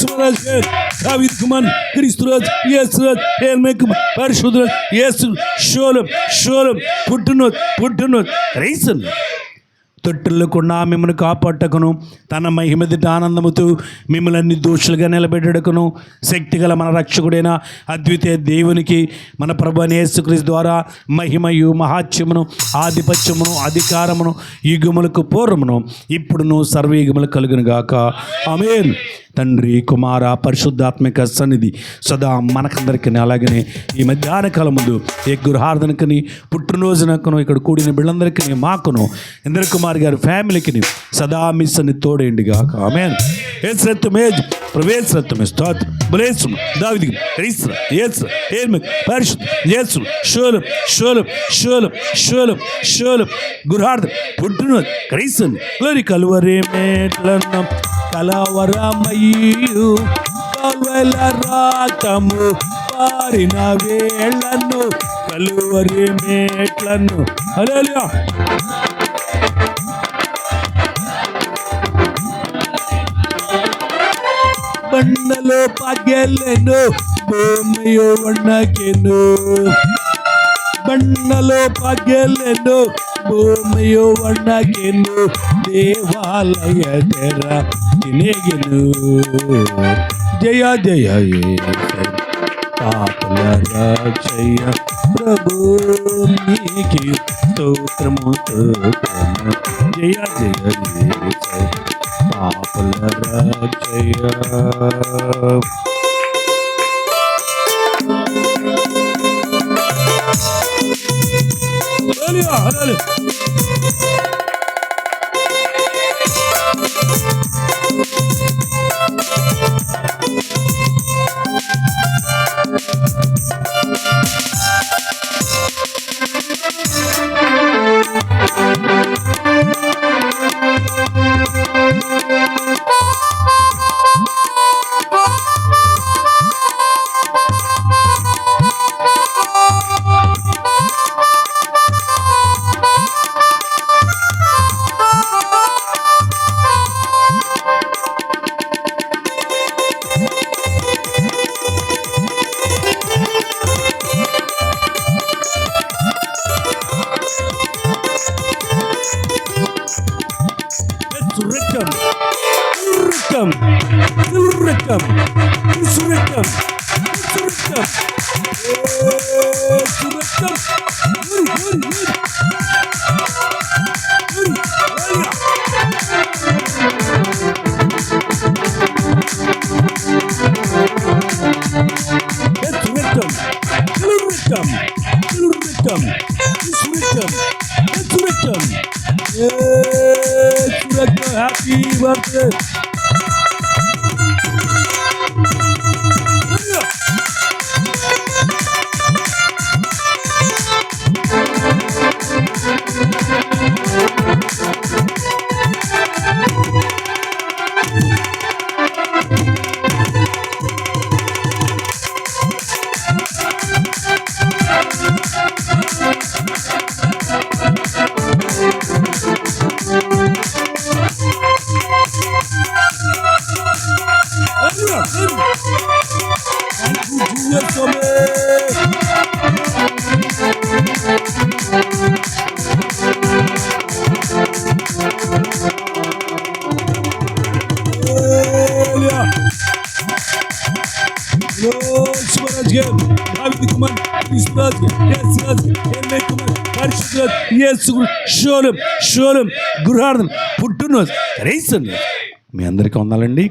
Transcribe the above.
Smarazger, David Kuman, Kristurat, Yesurat, Elmekum, Parshudat, Yesul, Sholem, Sholem, Putunot, Putunot, Reason. తొట్టులకుండా మిమ్మల్ని కాపాడటకును. తన మహిమదిట ఆనందముతో మిమ్మల్ని అన్ని దోషులుగా నిలబెట్టడకును. శక్తిగల మన రక్షకుడైన అద్వితీయ దేవునికి మన ప్రభు అయిన యేసుక్రీస్తు ద్వారా మహిమయు మహాత్యమును ఆధిపత్యమును అధికారమును యుగములకు పూర్వమును ఇప్పుడును సర్వయుగములు కలుగును గాక తండ్రి కుమార పరిశుద్ధాత్మిక సన్నిధి సదా మనకందరికీ అలాగనే ఈ మధ్యాహ్న కాలం ముందు ఈ గృహార్థనకని పుట్టినరోజునకును ఇక్కడ కూడిన బిళ్ళందరికీ మాకును. ఇంద్ర కుమార్ గారి ఫ్యామిలీకి సదా మిస్ అని తోడేండి గాక. ఆమె ఏ శ్రత్తమేజ్ ప్రవేశత్వమే స్తోత్రం. బలేసు దావిది రీస్ర ఏస్ర ఏర్మి. పరిశుద్ధ. యేసు షోలం షోలం షోలం షోలం షోలం గురుహార్థం పుట్టిన. క్రీస్తుని. గ్లోరి కలువరే మేట్లన్నం. కలవరమయ్యు. కవల రాతము. పారిన వేళ్ళను కలువరి మేట్లను హల్లెలూయా. ಬಣ್ಣಲು ಪಗೆಲೆನು ಭೂಮಿಯು ಒಣಗೆನು ಬಣ್ಣಲು ಪಗೆಲೆನು ಭೂಮಿಯು ಒಣಗೆನು ದೇವಾಲಯ ತೆರ ತಿನೆಗೆನು ಜಯ ಜಯ ಏಸು. పాపల రక్షయ ప్రభు నీకి స్తోత్రము స్తోత్రము జయ జయ యేసు. పాపల రక్షయ హల్లెలూయా, హల్లెలూయా. Happy birthday. కుమార్ పరిశుద్ధరాజు యేసు షోలం షోలం గృహార్థం పుట్టినరోజు రైసన్ మీ అందరికీ వందాలండి